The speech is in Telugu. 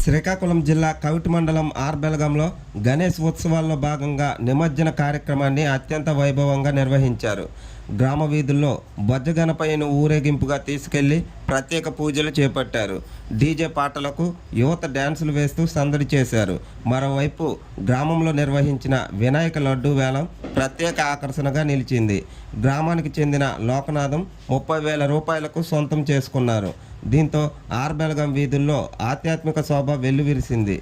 శ్రీకాకుళం జిల్లా కవిటి మండలం ఆర్బెలగంలో గణేష్ ఉత్సవాల్లో భాగంగా నిమజ్జన కార్యక్రమాన్ని అత్యంత వైభవంగా నిర్వహించారు. గ్రామ వీధుల్లో బొజ్జగణపయ్యను ఊరేగింపుగా తీసుకెళ్ళి ప్రత్యేక పూజలు చేపట్టారు. డీజే పాటలకు యువత డ్యాన్సులు వేస్తూ సందడి చేశారు. మరోవైపు గ్రామంలో నిర్వహించిన వినాయక లడ్డు వేలం ప్రత్యేక ఆకర్షణగా నిలిచింది. గ్రామానికి చెందిన లోకనాథం ముప్పై వేల రూపాయలకు సొంతం చేసుకున్నారు. దీంతో ఆర్ బెలగం వీధుల్లో ఆధ్యాత్మిక శోభ వెల్లువిరిసింది.